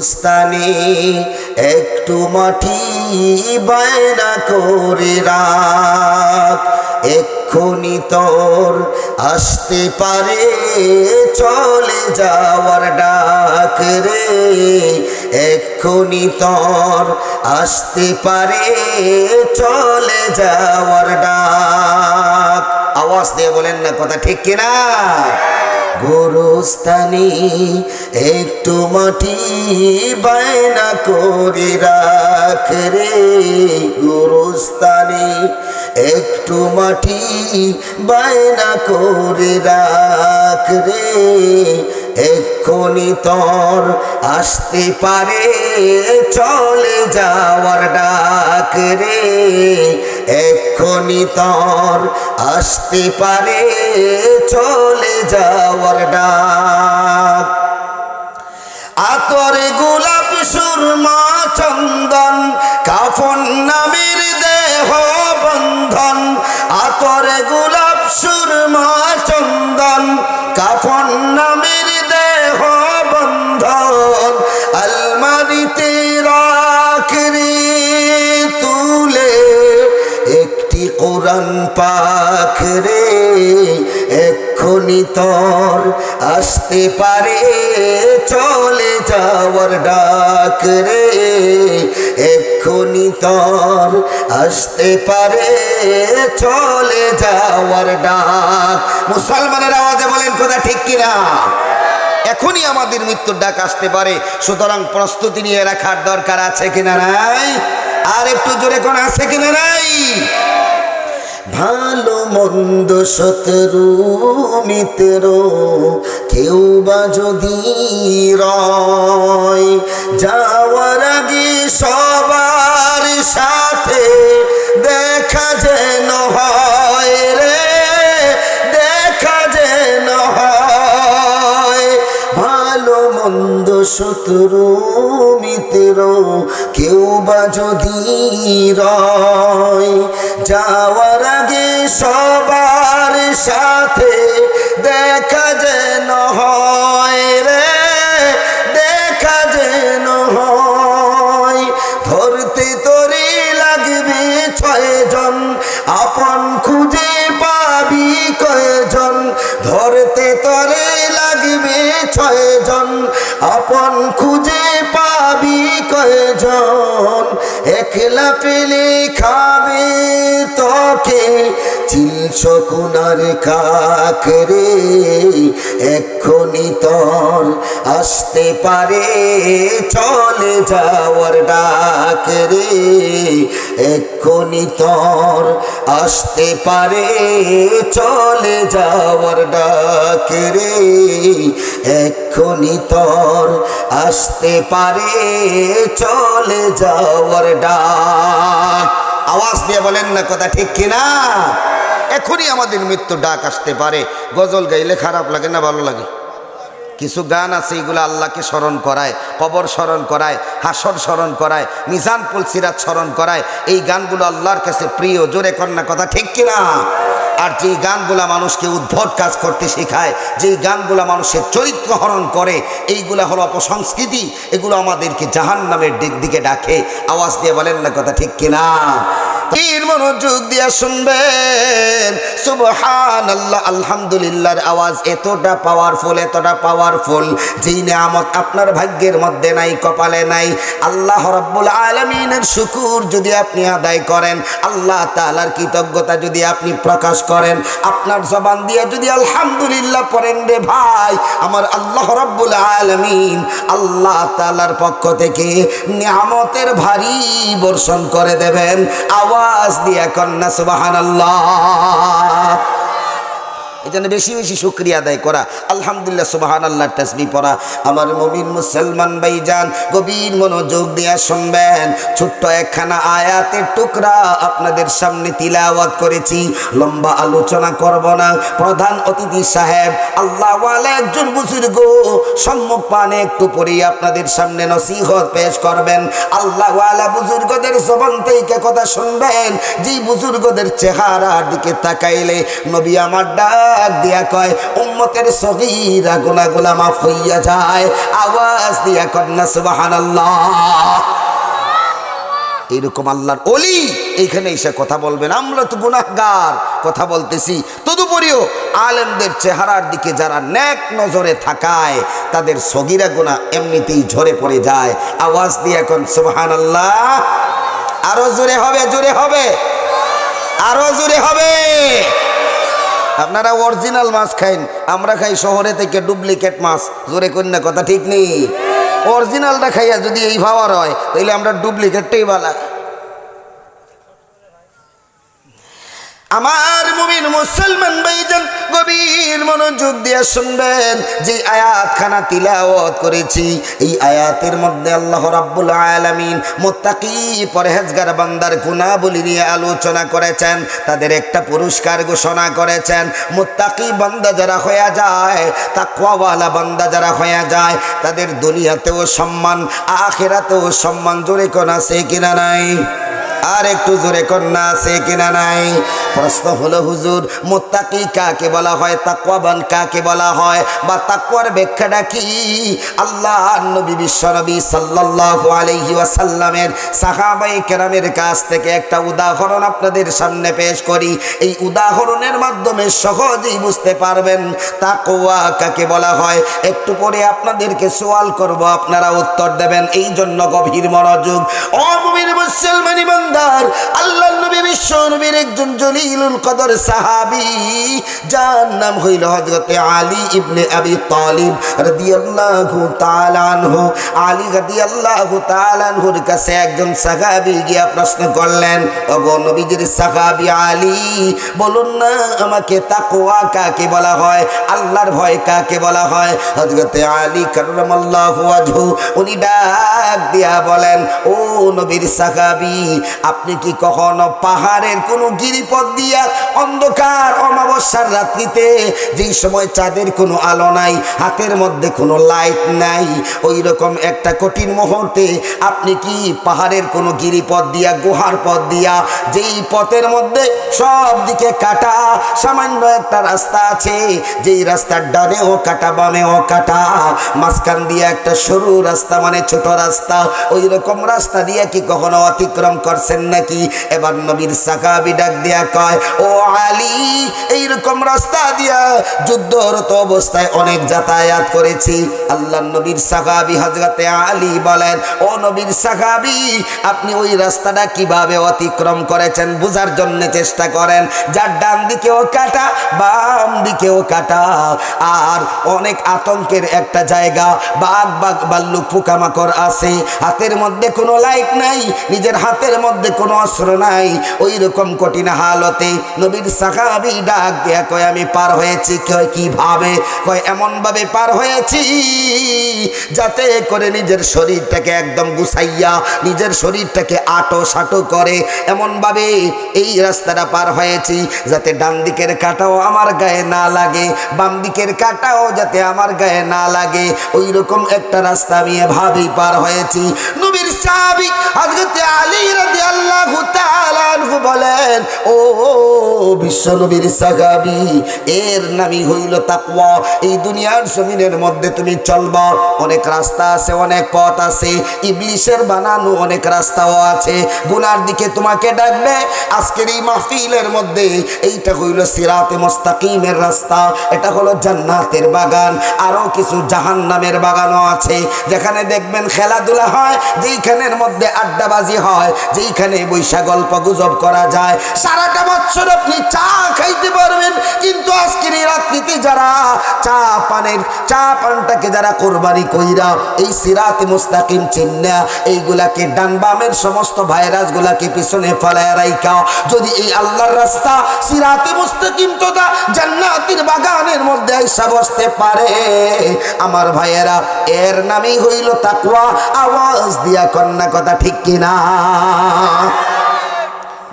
স্থানে একটু মাটি বায়না করে রাখ। এক্ষুনি তোর আসতে পারে, চলে যাওয়ার ডাক রে। এক্ষুনি তোর আসতে পারে, চলে যাওয়ার ডাক। আওয়াজ দিয়ে বলেন না, কথা ঠিক কিনা? গোরস্থানে একটু মাটি বায়না করে রাখ রে। গোরস্থানি একটু মাটি বায়না করে রাখ রে। এক্ষুনি তোর আসতে পারে, চলে যাওয়ার ডাক রে। এক্ষুনি তোর আসতে পারে, চলে যাওয়ার ডাক। আতরে গোলাপ সুরমা চন্দন, কাফন নামের কোরআন পাখ রে, এক্ষুনি তোর আসতে পারে, চলে যাওয়ার ডাক রে, এক্ষুনি তোর আসতে পারে, চলে যাওয়ার ডাক। মুসলমানের আওয়াজে বলেন, কথা ঠিক কিনা? এখনই আমাদের মৃত্যুর ডাক আসতে পারে, সুতরাং প্রস্তুতি নিয়ে রাখার দরকার আছে কিনা নাই? আর একটু জোরে কোন আছে কিনা নাই? ভালো মন্দ শত্রু মিত্র, কেউ বা যদি রয়, যাওয়ার আগে সবার সাথে দেখা যেন হয় রে, দেখা যেন হয়। ভালো মন্দ শত্রু মিত্র, কেউ বা যদি রয় যাওয়ার আগে সবার সাথে দেখা যেন হয় রে, দেখা যেন হয়। ধরতে তোরে লাগবে ছয়জন, আপন খুঁজে পাবি কয়জন। ধরতে তরে লাগবে ছয়জন, আপন খুঁজে পাবি কয়জন। একলা পেলে খাবে তোকে চিলছ কুনার কাক রে, এক্ষুনি তোর আসতে পারে। চলে যাওয়ার ডাক রে, এক্ষুনি তোর আসতে পারে। চলে যাওয়ার ডাক রে, এক্ষুনি তোর আসতে পারে। চলে যাওয়ার ডাক আওয়াজ দিয়ে বলেন, না, কথা ঠিক কিনা? এখনই আমাদের মৃত্যু ডাক আসতে পারে। গজল গাইলে খারাপ লাগে না, ভালো লাগে? কিছু গান আছে, এগুলো আল্লাহকে স্মরণ করায়, কবর স্মরণ করায়, হাসর স্মরণ করায়, মিজান পুলসিরাত স্মরণ করায়। এই গানগুলো আল্লাহর কাছে প্রিয়। জোরে কন্যা কথা ঠিক কিনা? আর যে গানগুলা মানুষকে উদ্ভট কাজ করতে শেখায় যে গানগুলা মানুষের চরিত্র হরণ করে, এইগুলা হলো অপসংস্কৃতি, এগুলো আমাদেরকে জাহান নামের দিক দিকে ডাকে। আওয়াজ দিয়ে বলেন না কথা ঠিক কিনা? তীর মনোযোগ দিয়া শুনবেন। সুবহান আল্লাহ আলহামদুলিল্লাহর আওয়াজ এতটা পাওয়ারফুল এতটা পাওয়ারফুল যেই নিয়ামত আপনার ভাগ্যের মধ্যে নাই, কপালে নাই। আল্লাহ রাব্বুল আলামিনের শুকুর যদি আপনি আদায় করেন, আল্লাহ তাআলার কৃতজ্ঞতা যদি আপনি প্রকাশ করেন, আপনার জবান দিয়ে যদি আলহামদুলিল্লাহ পড়েন রে ভাই, আমার আল্লাহ রাব্বুল আলামিন আল্লাহ তাআলার পক্ষ থেকে নিয়ামতের ভারী বর্ষণ করে দেবেন। আওয়াজ দিয়া কন্যা সুবহানাল্লাহ। এই জন্য বেশি বেশি শুক্রিয়া আদায় করা। আলহামদুলিল্লাহ সুবাহান আল্লাহর তসবি পড়া। আমার মমিন মুসলমান ভাইজান, গভীর মনোযোগ দিয়া শুনবেন। ছোট্ট একখানা আয়াতের টুকরা আপনাদের সামনে তিলাওয়াত করেছি। লম্বা আলোচনা করব না। প্রধান অতিথি সাহেব আল্লাহ একজন বুজুর্গ সম্মুখ পানে একটু পরে আপনাদের সামনে নসিহত পেশ করবেন। আল্লাহ বুজুর্গদের জবান থেকে কথা শুনবেন। যেই বুজুর্গদের চেহারার দিকে তাকাইলে নবী আমার ডাক ডাক দিয়া কয়, উম্মতের সগীরা গুনাগুলা মাফ হইয়া যায়। আওয়াজ দিয়া কন্যা সুবহানাল্লাহ। এইরকম আল্লাহর অলি এইখানে এসে কথা বলবেন। আমরা তো গুনাহগার, কথা বলতেছি। তদুপরিও আলেমদের চেহারার দিকে যারা ন্যাক নজরে থাকায়, তাদের সগিরা গুণা এমনিতেই ঝরে পড়ে যায়। আওয়াজ দিয়ে এখন সুবহান আল্লাহ আরও জোরে হবে জোরে হবে। আরও জোরে হবে। আপনারা অরিজিনাল মাছ খাইন, আমরা খাই শহরে থেকে ডুপ্লিকেট মাছ। জোরে কন্যা, কথা ঠিক নেই? অরিজিনালটা খাইয়া যদি এই ভাওয়ার হয় তাহলে আমরা ডুপ্লিকেটটাই বালা আমার মুসলমান ভাইজান, গভীর মনোযোগ দিয়ে শুনবেন, যে আয়াত খানা তিলাওয়াত করেছি, এই আয়াতের মধ্যে আল্লাহ রাব্বুল আলামিন মুত্তাকি পরহেজগার বান্দার গুণাবলী নিয়ে আলোচনা করেছেন, তাদের একটা পুরস্কার ঘোষণা করেছেন, মুত্তাকি বান্দা যারা হয়ে যায়, তাকওয়াওয়ালা বান্দা যারা হয়ে যায়, তাদের দুনিয়াতেও সম্মান, আখেরাতেও সম্মান জোরে কোন আছে কিনা নাই? আর একটু জোরে কন্যা আছে কিনা নাই? প্রশ্ন হলো, হুজুর, মোত্তাকি কাকে বলা হয়, তাকওয়াবান কাকে বলা হয়, বা তাকুয়ার ব্যাখ্যাটা কি? আল্লাহ, নবী বিশ্বনবী সাল্লাল্লাহু আলাইহি ওয়াসাল্লামের সাহাবাই কেরামের কাছ থেকে একটা উদাহরণ আপনাদের সামনে পেশ করি। এই উদাহরণের মাধ্যমে সহজেই বুঝতে পারবেন তাকওয়া কাকে বলা হয়। একটু পরে আপনাদেরকে সওয়াল করব, আপনারা উত্তর দেবেন। এই জন্য গভীর মনোযোগ। অমুমির মুসলমানি বান্দার আল্লাহ নবী বিশ্ব নবীর একজন জলিলুল কদর সাহাবি, যার নাম হইল হযরতে আলী ইবনে আবি তালিব রাদিয়াল্লাহু তাআলা আনহু। আলী রাদিয়াল্লাহু তাআলা আনহুর কাছে একজন সাহাবি গিয়া প্রশ্ন করলেন, ওগো নবীজির সাহাবি আলী, বলুন না আমাকে তাকওয়া কাকে বলা হয়, আল্লাহর ভয় কাকে বলা হয়? হযরতে আলী কাররামাল্লাহু ওয়াজহু উনি ডাক দিয়া বলেন, ও নবীর সাহাবী আপনি কি কখনো পাহাড়ের কোনো গিরিপথ দিয়া অন্ধকার, অমাবস্যার রাত্রিতে যেই সময় চাঁদের কোনো আলো নাই, হাতের মধ্যে কোনো লাইট নাই ওই রকম একটা কঠিন মুহূর্তে আপনি কি পাহাড়ের কোনো গিরিপথ দিয়া, গুহার পথ দিয়া যেই পথের মধ্যে সব দিকে কাটা, সামান্য একটা রাস্তা আছে, যেই রাস্তার ডানেও কাটা, বামেও কাটা, মাঝখান দিয়ে একটা সরু রাস্তা মানে ছোট রাস্তা ওই রকম রাস্তা দিয়ে কি কখনো অতিক্রম করছেন নাকি? এবার নবীর সাকাবি ডাক দিয়া কয়, ও আলী, এইরকম রাস্তা দিয়া যুদ্ধরত অবস্থায় অনেক যাতায়াত করেছি। আল্লাহ নবীর সাকাবি হজরতে আলী বলেন, ও নবীর সাকাবি আপনি ওই রাস্তাটা কীভাবে অতিক্রম করেছেন বুঝার জন্য চেষ্টা করেন। যার ডান দিকেও কাটা, বাম দিকেও কাটা। আর অনেক আতঙ্কের একটা জায়গা, বাঘ বাঘ বাল্লুক পোকামাকড় আছে। হাতের মধ্যে কোনো লাইট নাই, নিজের হাতের মধ্যে কোনো অস্ত্র নাই। ওই রকম কঠিন হালতে নবীর সাহাবি ডাক দেয়া কয়, আমি পার হয়েছি। কয়, কীভাবে? কয় এমন ভাবে পার হয়েছি যাতে করে নিজের শরীরটাকে একদম গুছাইয়া নিজের শরীরটাকে আটো সাটো করে। এমন ভাবে এই রাস্তাটা পার হয়েছি যাতে ডান দিকের কাটাও আমার গায়ে না লাগে বাম দিকের কাটাও যাতে আমার গায়ে না লাগে। ওই রকম একটা রাস্তা আমি এভাবেই পার হয়েছি। নবীর সাহাবি হযরতে আলী রাদিয়াল্লাহু বলেন, ও বিশ্ব নবীর সাহাবি, এর নামই হইল তাকওয়া। এই দুনিয়ার জমিনের মধ্যে তুমি অনেক রাস্তা আছে, অনেক পথ আছে। ইবলিশের বানানো অনেক রাস্তাও আছে। গুনার দিকে তোমাকে ডাকবে। আজকের এই মাহফিলের মধ্যে এইটা হইল সিরাতে মুস্তাকিমের রাস্তা। এটা হলো জান্নাতের বাগান। আরও কিছু জাহান্নামের বাগানও আছে। যেখানে দেখবেন খেলাধুলা হয়, যেইখানের মধ্যে আড্ডাবাজি হয় যেইখানে বৈশা গল্প গুজব করা যায়। সারাটা বছর আপনি চা খাইতে পারবেন, কিন্তু আজকের এই রাত্রিতে যারা চা পানের, চা পানটাকে যারা কোরবানি কইরা এই সিরাতে মুস্তাকিম চিন্না, এইগুলাকে ডান বামের সমস্ত ভাইরাস গুলাকে পিছনে ফেলায় রাইকা যদি এই আল্লাহর রাস্তা সিরাতে মুস্তাকিম তো তোদা জান্নাতের বাগানের মধ্যে আইসা বসতে পারে। আমার ভাইয়েরা, এর নামই হইল তাকওয়া। আওয়াজ দিয়া কন্যা কথা ঠিক কিনা? Uh-huh.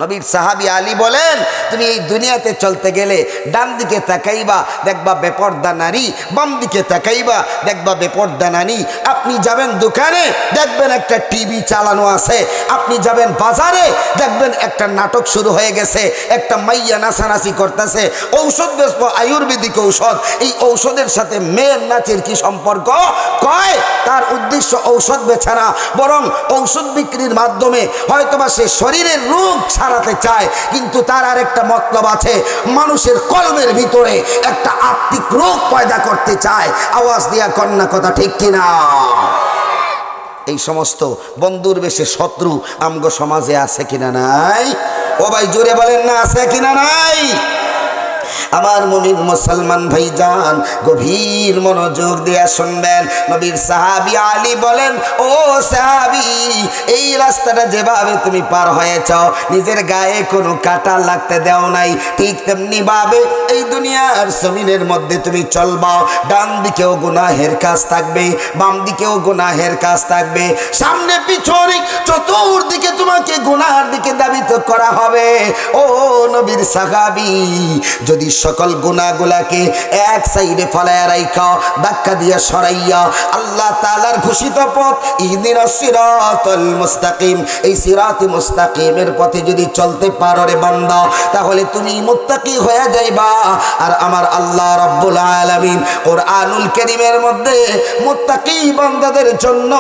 নবীর সাহাবি আলী বলেন, তুমি এই দুনিয়াতে চলতে গেলে ডান দিকে তাকাইবা, দেখবা বেপর্দা নারী, বাম দিকে তাকাইবা, দেখবা বেপর্দা নারী। আপনি যাবেন দোকানে, দেখবেন একটা টিভি চালানো আছে। আপনি যাবেন বাজারে, দেখবেন একটা নাটক শুরু হয়ে গেছে, একটা মাইয়া নাচানাচি করতেছে। ঔষধ বেসবো আয়ুর্বেদিক ঔষধ, এই ঔষধের সাথে মেয়ের নাচের কি সম্পর্ক? কয়, তার উদ্দেশ্য ঔষধ বেচা না বরং ঔষধ বিক্রির মাধ্যমে হয়তোবা সে শরীরের রোগ ছাড়াতে চায়, কিন্তু তার আর একটা মতলব আছে, মানুষের কলমের ভিতরে একটা আত্মিক রোগ পয়দা করতে চায়। আওয়াজ দিয়া কন্যা কথা ঠিক কিনা? এই সমস্ত বন্ধুর বেশে শত্রু আমগো সমাজে আছে কিনা নাই? ও ভাই, জোরে বলেন না, আছে কিনা নাই? আমার মুমিন মুসলমান ভাইজান, গভীর মনোযোগ দিয়া শুনবেন। নবীর সাহাবি আলী বলেন, ও সাহাবি, এই রাস্তাটা যেভাবে তুমি পার হয়েছ, নিজের গায়ে কোনো কাটা লাগতে দেও নাই। ঠিক তেমনি ভাবে এই দুনিয়ার জমিনের মধ্যে তুমি চলবা। ডান দিকেও গুনাহের কাজ থাকবে, বাম দিকেও গুনাহের কাজ থাকবে। সামনে পিছনে চতুর্দিকে তোমাকে গুনার দিকে দাবিত করা হবে। ও নবীর সাহাবি, যদি সকল গুণাগুলাকে এক সাইডে ফলায় রাইখা, ধাক্কা দিয়া সরাইয়া আল্লাহ তালার ঘোষিত পথ ইদিন সিরাতুল মুস্তাকিম। এই সিরাতি মুস্তাকিমের পথে যদি চলতে পারো রে বান্দা, তাহলে তুমি মুত্তাকি হয়ে যাইবা। আর আমার আল্লাহ রব্বুল আলমিন ওর আনুল কারীমের মধ্যে মুত্তাকি বান্দাদের জন্য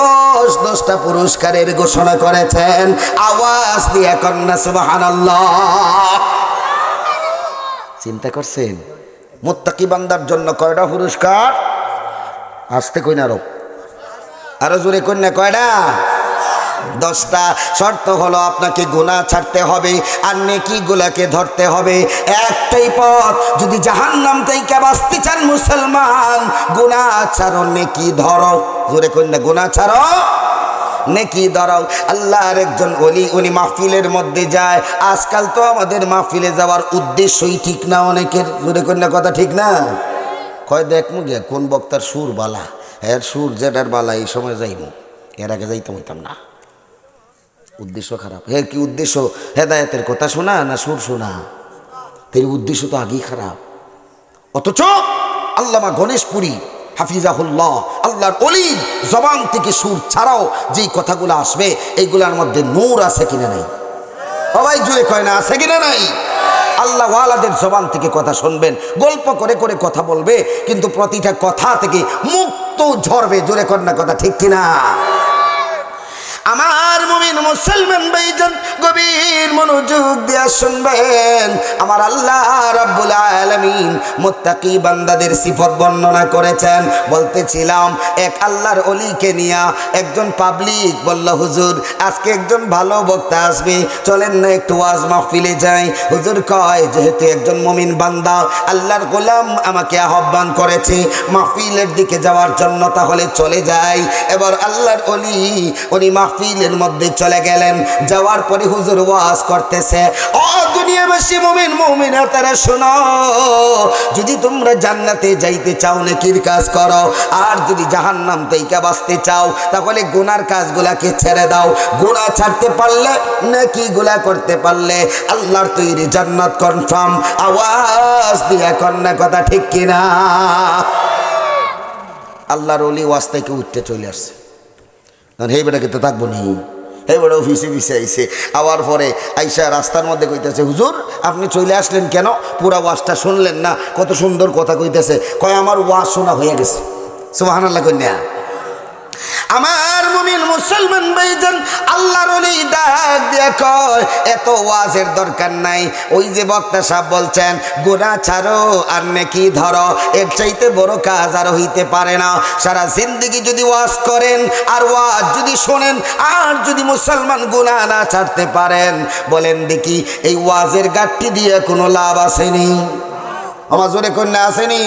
দশ দশটা পুরস্কারের ঘোষণা করেছেন। আওয়াজ দিয়ে কন্যা সুবহানাল্লাহ। চিন্তা করছেন? মুত্তাকি বান্দার জন্য কয়টা পুরস্কার? আসতে কই না আরও আরও জোরে কন্যা কয়টা? দশটা। শর্ত হলো আপনাকে গুণা ছাড়তে হবে, আর নেকি গুলাকে ধরতে হবে। একটাই পথ, যদি জাহান নাম থেকে বাঁচতে চান মুসলমান গুণা ছাড়ো, নেকি ধরো। জোরে কন্যা গুণা ছাড়ো। নেকি ধরাও আল্লাহর একজন অলি উনি মাহফিলের মধ্যে যায়। আজকাল তো আমাদের মাহফিলে যাওয়ার উদ্দেশ্যই ঠিক না অনেকের। জোরে কন্যা কথা ঠিক না? কয় দেখমু গিয়া কোন বক্তার সুর বালা? এর সুর যেটার বালা, এই সময় যাইমু। এর আগে যাইতাম, হইতাম না। উদ্দেশ্য খারাপ। হে, কি উদ্দেশ্য? হেদায়তের কথা শোনা না সুর শোনা? তের উদ্দেশ্য তো আগেই খারাপ। অথচ আল্লামা গণেশপুরী হাফিজাহুল্লাহ, আল্লাহর অলি জবান থেকে সুর ছাড়াও যেই কথাগুলো আসবে, এইগুলার মধ্যে নূর আছে কিনা নাই? সবাই জুড়ে কয় না, আছে কিনা নাই? আল্লাহ ওয়ালাদের জবান থেকে কথা শুনবেন, গল্প করে করে কথা বলবে, কিন্তু প্রতিটা কথা থেকে মুক্ত ঝরবে, জোরে কন্যা কথা ঠিক কিনা? আমার মুমিন মুসলমান গভীর মনোযোগ দিয়া শুনবেন। আমার আল্লাহ রাব্বুল আলামিন মুত্তাকি বান্দাদের সিফত বর্ণনা করেছেন। বলতেছিলাম, এক আল্লাহর অলিকে নিয়া একজন পাবলিক বলল, হুজুর, আজকে একজন ভালো বক্তা আসবে। চলেন না একটু ওয়াজ মাহফিলে যাই। হুজুর কয়, যেহেতু একজন মুমিন বান্দা, আল্লাহর গোলাম আমাকে আহ্বান করেছে মাহফিলের দিকে যাওয়ার জন্য, তাহলে চলে যাই। এবার আল্লাহর অলি, উনি মাহফিলের মধ্যে চলে গেলেন। যাওয়ার পরে হুজুর ওয়াজ করতেছে। ও দুনিয়াবাসী মুমিন মুমিনা তারা শোনো, যদি তোমরা জান্নাতে যাইতে চাও, নেকির কাজ করো, আর যদি জাহান্নাম থেকে বাঁচতে চাও, তাহলে গুনার কাজগুলাকে ছেড়ে দাও। গুনাহ ছাড়তে পারলে নেকি গুলা করতে পারলে আল্লাহর তৈরি জান্নাত কনফার্ম আওয়াজ দিয়া কন্যা কথা ঠিক কিনা? আল্লাহর অলি ওয়াজ থেকে উঠতে চলে আসছে। কারণ এই বেটাকে তো থাকব নি। এই বেটা অফিসে ফিসে আইসে আওয়ার পরে আইসা রাস্তার মধ্যে কইতেছে, হুজুর, আপনি চলে আসলেন কেন? পুরা ওয়াশটা শুনলেন না। কত সুন্দর কথা কইতেছে। কয়, আমার ওয়াশ শোনা হয়ে গেছে। সুবাহান আল্লাহ কন্যা আমার মুমিন মুসলমান ভাইজান, আল্লাহর ওলি ডাক দিয়ে কয়, এত ওয়াজের দরকার নাই। ওই যে বক্তা সাহেব বলছেন গোনা ছাড়ো আর নেকি ধরো। এর চাইতে বড় কাজ আর হইতে পারে না। সারা জিন্দগি যদি ওয়াজ করেন আর ওয়াজ যদি শোনেন, আর যদি মুসলমান গুণা না ছাড়তে পারেন, বলেন দেখি এই ওয়াজের গাঠটি দিয়ে কোনো লাভ আসেনি। আমার জোরে কন্যা আসেনি।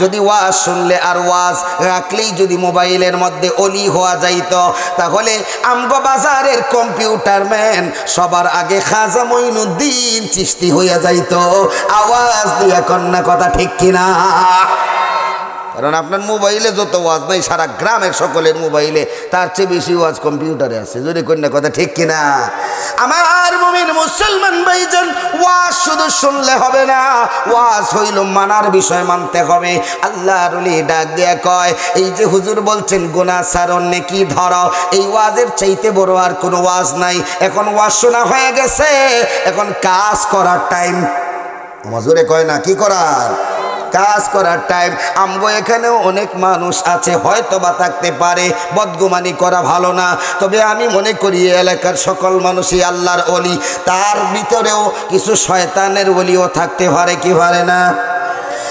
যদি ওয়াজ শুনলে আর ওয়াজ রাখলেই যদি মোবাইলের মধ্যে অলি হওয়া যাইত, তাহলে আমগো বাজারের কম্পিউটার ম্যান সবার আগে খাজা মইনুদ্দিন চিস্তি হইয়া যাইত। আওয়াজ দিয়া কন্যা কথা ঠিক কিনা? কারণ আপনার মোবাইলে যত ওয়াজ নাই, সারা গ্রামের সকলের মোবাইলে তার চেয়ে বেশি ওয়াজ কম্পিউটারে আছে। যদি কন্যা কথা ঠিক কিনা? আমার মুমিন মুসলমান ভাইজান, ওয়াজ শুধু শুনলে হবে না, ওয়াজ হইল মানার বিষয় মানতে হবে। আল্লাহ রুলি ডাক দিয়া কয়, এই যে হুজুর বলছেন গোনা সারণ কি ধর, এই ওয়াজের চাইতে বড় আর কোনো ওয়াজ নাই। এখন ওয়াজ শোনা হয়ে গেছে, এখন কাজ করার টাইম মজুরে কয় না, কি করার? কাজ করার টাইম আমগো এখানেও অনেক মানুষ আছে হয়তো বা থাকতে পারে, বদগুমানি করা ভালো না। তবে আমি মনে করি এলাকার সকল মানুষই আল্লাহর অলি তার ভিতরেও কিছু শয়তানের অলিও থাকতে পারে কি পারে না?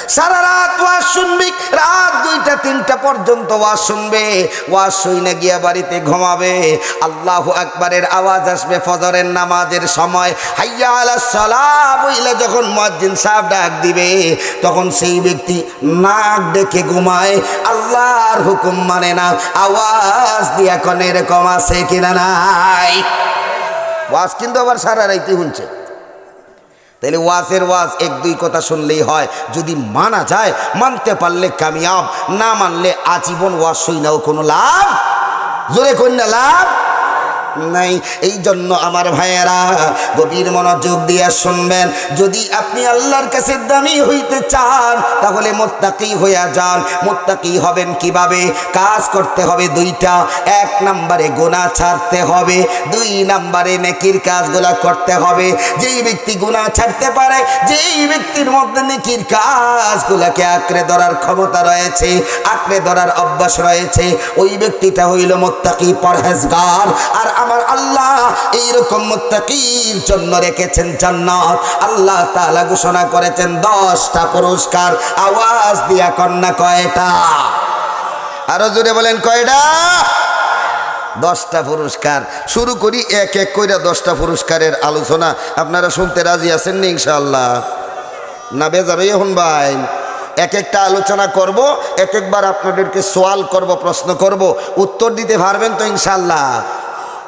সারা রাত ওয়াজ শুনবি, রাত দুইটা, তিনটা পর্যন্ত ওয়াজ শুনবে। ওয়াজ শুনে গিয়া বাড়িতে ঘুমাবে। আল্লাহ আকবারের আওয়াজ আসবে ফজরের নামাজের সময়। হাইয়া আলা সালাহ বইলে যখন মসজিদ সাহেব ডাক দিবে, তখন সেই ব্যক্তি নাক ডেকে ঘুমায়। আল্লাহর হুকুম মানে না, আওয়াজ দিয়া কোন এরকম আছে কিনা নাই। ওয়াজ কিন্তু আবার সারা রাইতে শুনছে। তাহলে ওয়াজের ওয়াজ এক দুই কথা শুনলেই হয়। যদি মানা যায়, মানতে পারলে কামিয়াব, না মানলে আজীবন ওয়াজ শুই নাও কোনো লাভ? জোরে কন্যা লাভ? নাই। এই জন্য আমার ভাইয়েরা, গভীর মনোযোগ দিয়ে শুনবেন। যদি আপনি আল্লাহর কাছে দামি হইতে চান, তাহলে মোত্তাকি হইয়া যান। মোত্তাকি হবেন কীভাবে? কাজ করতে হবে দুইটা। এক নম্বরে গোনা ছাড়তে হবে, দুই নম্বরে নেকির কাজগুলা করতে হবে। যেই ব্যক্তি গুনাহ ছাড়তে পারে, যেই ব্যক্তির মধ্যে নেকির কাজগুলাকে আঁকড়ে ধরার ক্ষমতা রয়েছে, আঁকড়ে ধরার অভ্যাস রয়েছে, ওই ব্যক্তিটা হইল মোত্তাকি পরহেজগার। আর আমার আল্লাহ এইরকম মুত্তাকির জন্য রেখেছেন জান্নাত। আল্লাহ তাআলা ঘোষণা করেছেন দশটা পুরস্কার। আওয়াজ দিয়া কন্যা কয়টা? আরও জোরে বলেন কয়টা? দশটা পুরস্কার। শুরু করি এক এক কইরা দশটা পুরস্কারের আলোচনা। আপনারা শুনতে রাজি আছেন নি ইনশাআল্লাহ? না বেজারই এখন ভাই। এক একটা আলোচনা করব, এক একবার আপনাদেরকে সোয়াল করব, প্রশ্ন করব। উত্তর দিতে পারবেন তো ইনশাল্লাহ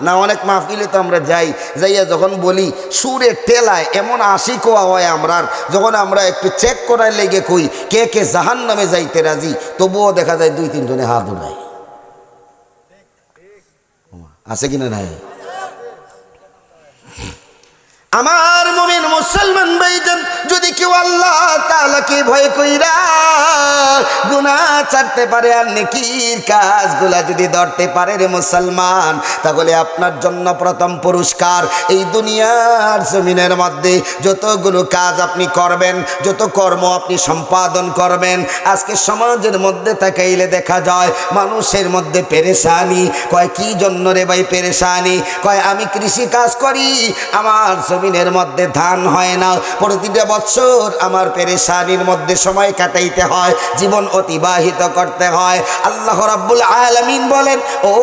না, অনেক মাহফিলে তো আমরা যাই। যাইয়া যখন বলি, সুরে টেলায় এমন আশি কোয়া হয় আমরার। যখন আমরা একটু চেক করার লেগে কই, কে কে জাহান নামে যাইতে রাজি, তবুও দেখা যায় দুই, তিনজনে হাত উড়ায় আছে কিনা নাই? আমার মুমিন মুসলমান ভাইজান, যদি কেউ আল্লাহ তাআলাকে ভয় কইরা গুনাহ ছাড়তে পারে আর নেকির কাজগুলা যদি ধরতে পারে রে মুসলমান, তাহলে আপনার জন্য প্রথম পুরস্কার এই দুনিয়ার জমিনের মধ্যে যতগুলো কাজ আপনি করবেন, যত কর্ম আপনি সম্পাদন করবেন, আজকে সমাজের মধ্যে তাকাইলে দেখা যায় মানুষের মধ্যে পেরেশানি, কয় কি জন্য রে ভাই পেরেশানি, কয় আমি কৃষি কাজ করি, আমার জমিনের মধ্যে ধান হয় না। প্রতিটা বছর আমার পেরেশানির মধ্যে সময় কাটাইতে হয়, জীবন অতিবাহিত করতে হয়। আল্লাহ রাব্বুল আলামিন বলেন, ও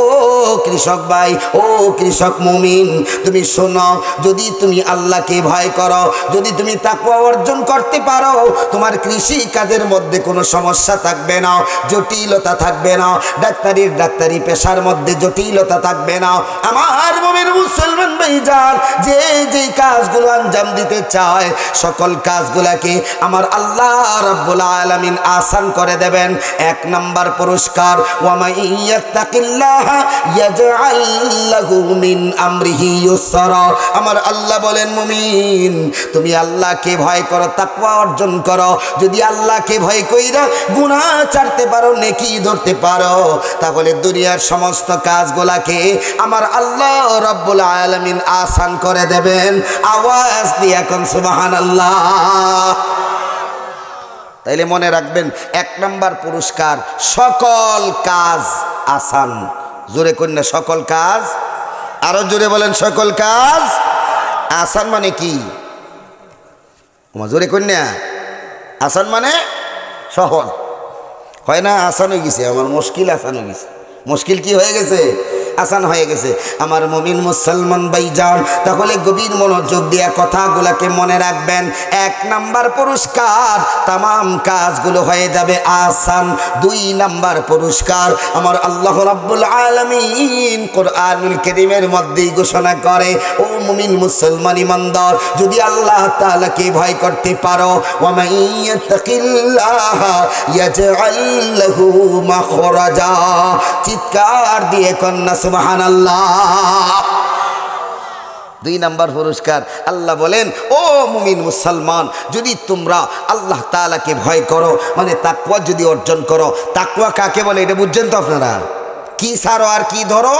কৃষক ভাই, ও কৃষক মুমিন, তুমি শোনো, যদি তুমি আল্লাহকে ভয় করো, যদি তুমি তাকওয়া অর্জন করতে পারো, তোমার কৃষি কাজের মধ্যে কোনো সমস্যা থাকবে না, জটিলতা থাকবে না, ডাক্তারির ডাক্তারি পেশার মধ্যে জটিলতা থাকবে না। আমার মুমিন মুসলমান ভাইজান, যে যেই কাজগুলো আঞ্জাম দিতে চায়, সকল কাজগুলাকে আমার আল্লাহ রাব্বুল আলামিন আসান করে দেবেন। এক নাম্বার পুরস্কার আমার আল্লাহ বলেন, মুমিন, তুমি আল্লাহকে ভয় করো, তাকওয়া অর্জন করো। যদি আল্লাহকে ভয় কইরা গুনাহ ছাড়তে পারো, নেকি ধরতে পারো, তাহলে দুনিয়ার সমস্ত কাজগুলাকে আমার আল্লাহ রব্বুল আলামিন আসান করে দেবেন। আওয়াজ দিয়ে এখন সুবহানাল্লাহ। তাইলে মনে রাখবেন, এক নাম্বার পুরস্কার সকল কাজ আসান। জোরে কন্যা সকল কাজ? আরও জোরে বলেন, সকল কাজ আসান মানে কি? জোরে কন্যা আসান মানে সহজ। হয় না, আসান হয়ে গেছে, আমার মুশকিল আসান হয়ে গেছে। মুশকিল কি হয়ে গেছে? আসান হয়ে গেছে। আমার মমিন মুসলমান ভাই যান, তাহলে গভীর মনোযোগ দিয়ে কথাগুলাকে মনে রাখবেন। এক নাম্বার পুরস্কার, তামাম কাজগুলো হয়ে যাবে আসান। দুই নাম্বার পুরস্কার, আমার আল্লাহ রাব্বুল আলামিন কোরআনুল কারীমের মধ্যেই ঘোষণা করে, ও মুমিন মুসলমান ইমানদার, যদি আল্লাহ তাআলাকে ভয় করতে পারো চিৎকার দিয়ে কন্যা সুবহানাল্লাহ। দুই নাম্বার পুরস্কার। আল্লাহ বলেন, ও মুমিন মুসলমান, যদি তোমরা আল্লাহ তাআলাকে ভয় করো মানে তাকুয়া যদি অর্জন করো তাকুয়া কাকে বলে এটা বুঝছেন তো আপনারা? কি সারো আর কি ধরো?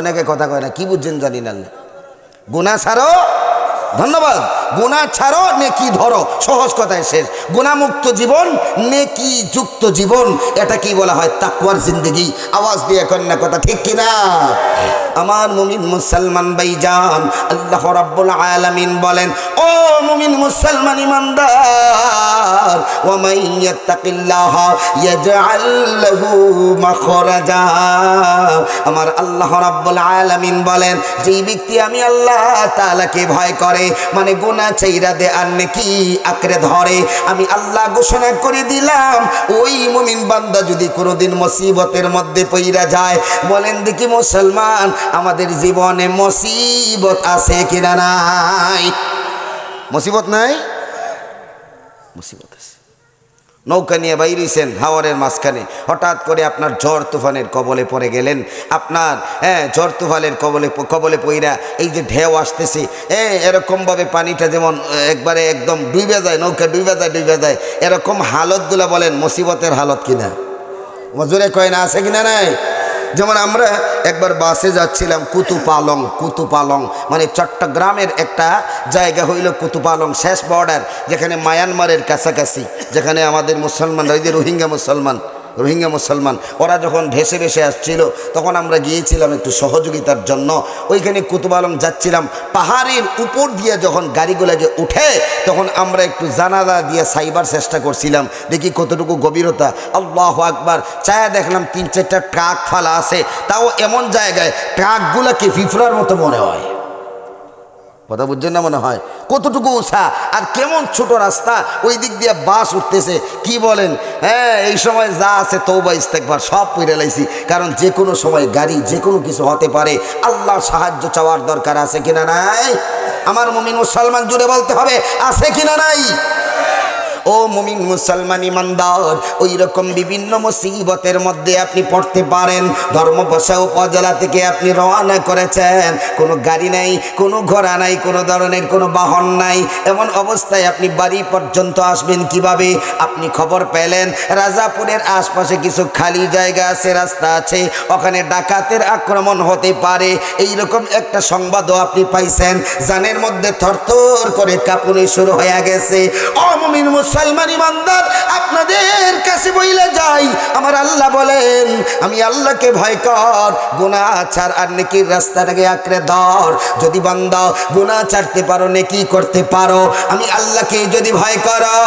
অনেকে কথা কয় না, কি বুঝছেন জানি না গুণা ছাড়ো ধন্যবাদ। গুণা ছাড়ো, নেকি ধরো। সহজ কথায় শেষ। গুণামুক্ত জীবন, নেকি যুক্ত জীবন। এটা কি বলা হয়? তাকুয়ার জিন্দগি। আওয়াজ দিয়ে কন্যা কথা ঠিক কিনা? আমার মুমিন মুসলমান ভাইজান, আল্লাহ রাব্বুল আলামিন বলেন, ও মুমিন মুসলমান ইমানদার ওয়া মান ইয়াত্তাকিল্লাহ ইয়াজআল লাহু মাখরাজা। আমার আল্লাহ রাব্বুল আলামিন বলেন, যেই ব্যক্তি আমি আল্লাহ তাআলাকে ভয় করে মানে গোনা চাইরা দে, আর নেকি আঁকড়ে ধরে। আমি আল্লাহ ঘোষণা করে দিলাম, ওই মুমিন বান্দা যদি কোনোদিন মুসিবতের মধ্যে পইরা যায়, বলেন দেখি মুসলমান, আমাদের জীবনে মুসিবত আছে কিনা নাই? মুসিবত নাই? মুসিবত আছে। নৌকা নিয়ে বাইরেছেন হাওয়ারের মাঝখানে। হঠাৎ করে আপনার ঝড় তুফানের কবলে পড়ে গেলেন। আপনার হ্যাঁ ঝড় তুফানের কবলে কবলে পইরা এই যে ঢেউ আসতেছে হ্যাঁ এরকমভাবে পানিটা যেমন একবারে একদম ডুবে যায়, নৌকা ডুবে যায় ডুবে যায়, এরকম হালতগুলো বলেন, মুসিবতের হালত কিনা? মজুরে কয় না আছে কিনা নাই? যেমন আমরা একবার বাসে যাচ্ছিলাম কুতুপালং কুতুপালং মানে চট্টগ্রামের একটা জায়গা হইল কুতুপালং, শেষ বর্ডার যেখানে মায়ানমারের কাছাকাছি, যেখানে আমাদের মুসলমানরা ওই যে রোহিঙ্গা মুসলমান। রোহিঙ্গা মুসলমান। ওরা যখন ভেসে ভেসে আসছিল, তখন আমরা গিয়েছিলাম একটু সহযোগিতার জন্য। ওইখানে কুতুবালং যাচ্ছিলাম। পাহাড়ের উপর দিয়ে যখন গাড়িগুলোকে উঠে, তখন আমরা একটু জানালা দিয়ে সাইবার চেষ্টা করছিলাম। দেখি কতটুকু গভীরতা। আল্লাহ আকবার। চায়া দেখলাম তিন চারটা ট্রাক ফালা আছে। তাও এমন জায়গায় ট্রাকগুলোকে ফিফড়ার মতো মনে হয়। কথা বুঝছেন না মনে হয়? কতটুকু ওষা আর কেমন ছোট রাস্তা? ওই দিক দিয়ে বাস উঠতেছে। কি বলেন? হ্যাঁ এই সময় যা আছে তৌবা ইস্তেকবার সব পেরে লাইছি। কারণ যে কোনো সময় গাড়ি যে কোনো কিছু হতে পারে। আল্লাহ সাহায্য চাওয়ার দরকার আছে কিনা নাই? আমার মমিন মুসলমান জুড়ে বলতে হবে, আছে কিনা নাই? ও মুমিন মুসলমান ইমানদার ওই রকম বিভিন্ন মুসিবতের মধ্যে আপনি পড়তে পারেন। ধর্মপশা উপজেলা থেকে আপনি রওনা করেছেন। কোনো গাড়ি নাই, কোনো ঘোড়া নাই, কোনো ধরনের কোনো বাহন নাই। এমন অবস্থায় আপনি বাড়ি পর্যন্ত আসবেন কীভাবে? আপনি খবর পেলেন, রাজাপুরের আশপাশে কিছু খালি জায়গা আছে, রাস্তা আছে। ওখানে ডাকাতের আক্রমণ হতে পারে। এই রকম একটা সংবাদও আপনি পাইছেন। জানের মধ্যে থরথর করে কাঁপুনি শুরু হয়ে গেছে। অমমিন মুসলমান ইমানদার, আপনাদের কাছে বইলে যাই। আমার আল্লাহ বলেন, আমি আল্লাহকে ভয় কর গুণা ছাড় আর নেকির রাস্তাটাকে আঁকড়ে ধর। যদি বান্দা গুণা ছাড়তে পারো, নেকি করতে পারো, আমি আল্লাহকে যদি ভয় করো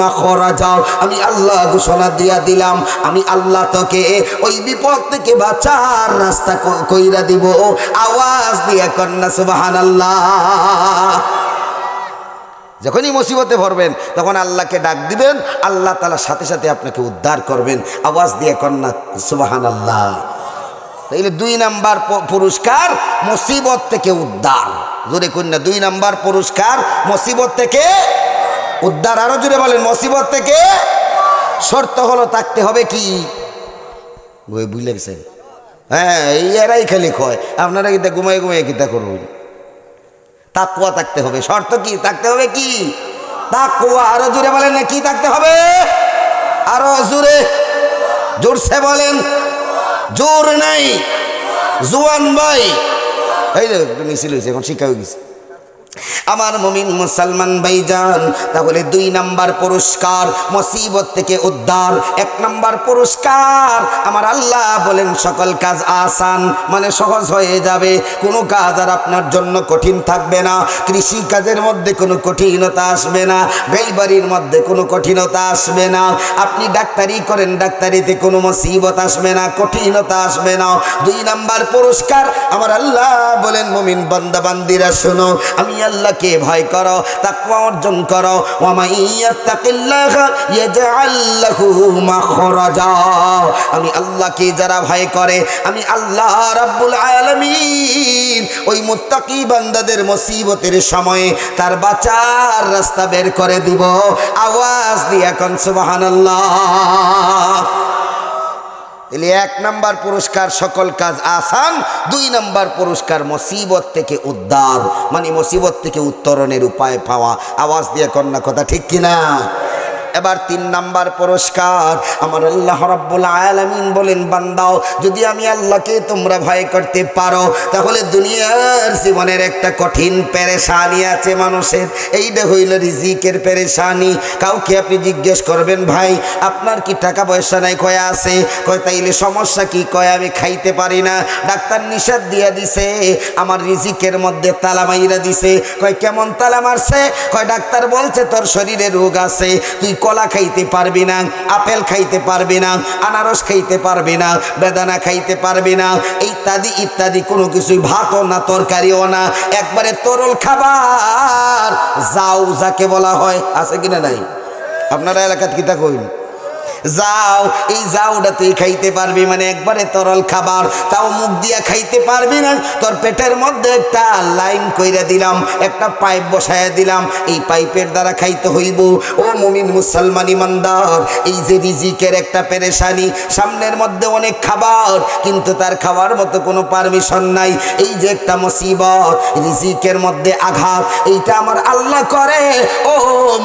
মাখরাজা। আমি আল্লাহ ঘোষণা দিয়া দিলাম, আমি আল্লাহ তোকে ওই বিপদ থেকে বাঁচার রাস্তা কইরা দিব। আওয়াজ দিয়ে কন্যা সুবহানাল্লাহ। যখনই মুসিবতে ভরবেন তখন আল্লাহকে ডাক দিবেন, আল্লাহ তালা সাথে সাথে আপনাকে উদ্ধার করবেন। আওয়াজ দিয়ে কন্যা সুবাহান আল্লাহ তাইলে দুই নাম্বার পুরস্কার মুসিবত থেকে উদ্ধার। জোরে কন্যা দুই নাম্বার পুরস্কার মুসিবত থেকে উদ্ধার। আরও জুড়ে বলেন, মুসিবত থেকে শর্ত হলো থাকতে হবে কি? বুঝলে গেছেন হ্যাঁ এই এরাই খালি কয়। আপনারা কিতা ঘুমাই ঘুমাই কিতা করুন। তাকুয়া থাকতে হবে। শর্ত কি? থাকতে হবে কি? তাকুয়া আরও জোরে বলেন না, কি থাকতে হবে? আরও জোরে। জোরসে বলেন, জোর নাই, জুয়ান ভাই। এই মিছিল হয়েছে, এখন শিক্ষা হয়ে গেছে। আমার মমিন মুসলমান ভাইজান, তাহলে দুই নাম্বার পুরস্কার মুসিবত থেকে উদ্ধার, এক নাম্বার পুরস্কার। আমার আল্লাহ বলেন, সকল কাজ আসান মানে সহজ হয়ে যাবে। কোনো কাজ আর আপনার জন্য কঠিন থাকবে না। কৃষি কাজের মধ্যে কোনো কঠিনতা আসবে না। বেইবাড়ির মধ্যে কোনো কঠিনতা আসবে না। আপনি ডাক্তারি করেন, ডাক্তারিতে কোনো মুসিবত আসবে না, কঠিনতা আসবে না। দুই নাম্বার পুরস্কার, আমার আল্লাহ বলেন, মমিন বান্দা বান্দিরা শোনো, আমি আল্লাহকে ভয় করো, তাকওয়া অর্জন করো। আমি আল্লাহকে যারা ভয় করে, আমি আল্লাহ রাব্বুল আলামিন। ওই মুত্তাকি বান্দাদের মুসিবতের সময়ে তার বাঁচার রাস্তা বের করে দিব। আওয়াজ দিয়া কোন সুবহানাল্লাহ। তাহলে এক নাম্বার পুরস্কার সকল কাজ আসান, দুই নাম্বার পুরস্কার মুসিবত থেকে উদ্ধার মানে মুসিবত থেকে উত্তরণের উপায় পাওয়া। আওয়াজ দিয়ে কন্যা কথা ঠিক কিনা? এবার তিন নাম্বার পুরস্কার। আমার আল্লাহ রাব্বুল আলামিন বলেন বান্দাও যদি আমি আল্লাহকে তোমরা ভয় করতে পারো, তাহলে দুনিয়ার জীবনের একটা কঠিন পেরেশানি আছে মানুষের। এইটা হইল রিজিকের পেরেশানি। কাউকে আপনি জিজ্ঞেস করবেন, ভাই, আপনার কি টাকা পয়সা নাই? কয় আছে? কয়, তাইলে সমস্যা কি? কয়, আমি খাইতে পারি না। ডাক্তার নিষেধ দিয়া দিছে, আমার রিজিকের মধ্যে তালা মাইরা দিছে। কয়, কেমন তালা মারছে? কয়, ডাক্তার বলছে তোর শরীরে রোগ আছে। তুই কলা খাইতে পারবি না, আপেল খাইতে পারবি না, আনারস খাইতে পারবি না, বেদানা খাইতে পারবি না, ইত্যাদি ইত্যাদি, কোনো কিছুই, ভাতও না, তরকারিও না। একবারে তরল খাবার, যাও যাকে বলা হয়, আছে কিনা নাই? আপনারা এলাকাত কিতা কইন? যাও, এই যাওটা তুই খাইতে পারবি মানে একবারে তরল খাবার। তাও মুখ দিয়া খাইতে পারবি না, তোর পেটের মধ্যে একটা লাইন কইরা দিলাম, একটা পাইপ বসায়া দিলাম, এই পাইপের দ্বারা খাইতে হইব। ও মুমিন মুসলমান ইমানদার, এই যে রিজিকের একটা পেরেশানি, সামনের মধ্যে অনেক খাবার, কিন্তু তার খাওয়ার মতো কোনো পারমিশন নাই। এই যে একটা মুসিবত, রিজিকের মধ্যে আঘাত, এইটা আমার আল্লাহ করে। ও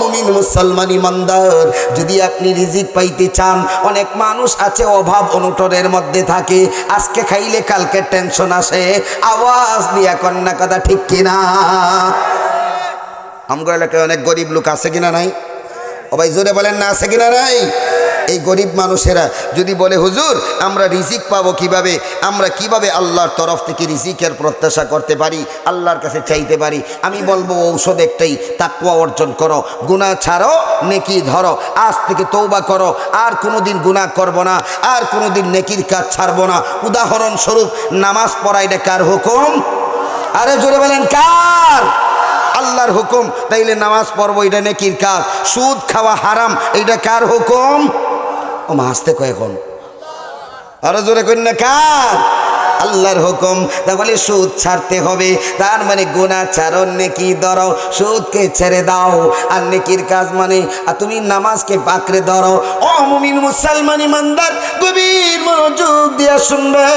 মুমিন মুসলমান ইমানদার, যদি আপনি রিজিক পাইতে চান। অনেক মানুষ আছে, অভাব অনুটনের মধ্যে থাকে। আজকে খাইলে, কালকে টেনশন আসে। আওয়াজ দিয়া কন্যা কথা ঠিক কিনা? আমগো এলাকায় অনেক গরিব লোক আছে কিনা নাই? ও ভাই, জোরে বলেন না, আছে কিনা নাই? এই গরিব মানুষেরা যদি বলে, হুজুর, আমরা রিজিক পাবো কীভাবে? আমরা কীভাবে আল্লাহর তরফ থেকে রিজিকের প্রত্যাশা করতে পারি, আল্লাহর কাছে চাইতে পারি? আমি বলব, ঔষধ একটাই তাকুয়া অর্জন করো। গুণা ছাড়ো, নেকি ধরো। আজ থেকে তৌবা করো। আর কোনোদিন গুণা করব না, আর কোনোদিন নেকির কাজ ছাড়বো না। উদাহরণস্বরূপ, নামাজ পড়া এটা কার হুকুম? আরে জোরে বলেন, কার? আল্লাহর হুকুম। তাইলে নামাজ পড়ব, এটা নেকির কাজ। সুদ খাওয়া হারাম, এটা কার হুকুম? ও মা হাসতে কয় এখন? আরও জোরে করেন না কার? আল্লাহর হুকুম। তাহলে সুদ ছাড়তে হবে। তার মানে গুণা চারণ নেকি ধরো, সুদকে ছেড়ে দাও। আর নেকির কাজ মানে আর তুমি নামাজকে পাকড়ে ধরো। ও মুমিন মুসলমান ইমানদার, গভীর মনোযোগ দিয়া শুনবে।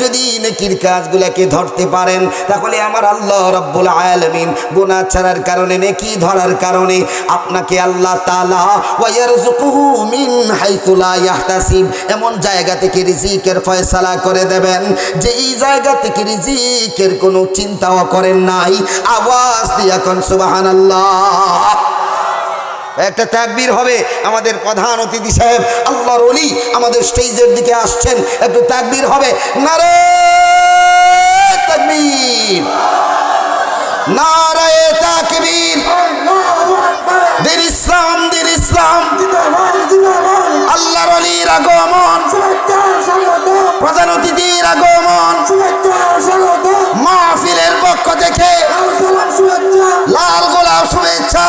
যদি নেকির কাজগুলাকে ধরতে পারেন, তাহলে আমার আল্লাহ রব্বুল আলামিন গুনাহ ছাড়ার কারণে, নেকি ধরার কারণে আপনাকে আল্লাহ তালা ওয়ারযুকুহু মিন হাইথু লা ইয়াহতাসিব এমন জায়গা থেকে রিজিকের ফয়সালা করে দেবেন। যে এই জায়গা থেকে রিজিকের কোনো চিন্তাও করেন নাই, আওয়াজ দিয়া কোন সুবহানাল্লাহ। একটা তাকবীর হবে আমাদের প্রধান অতিথি সাহেব, আল্লাহর অলি আমাদের স্টেজের দিকে আসছেন। একটু তাকবীর হবে, নারে তাকবীর। নারায়ে তাকবীর। দিন ইসলাম দিন ইসলাম। আল্লাহর অলির আগমন। প্রধান অতিথির আগমন। মাহফিলের পক্ষ থেকে লাল গোলাপ শুভেচ্ছা।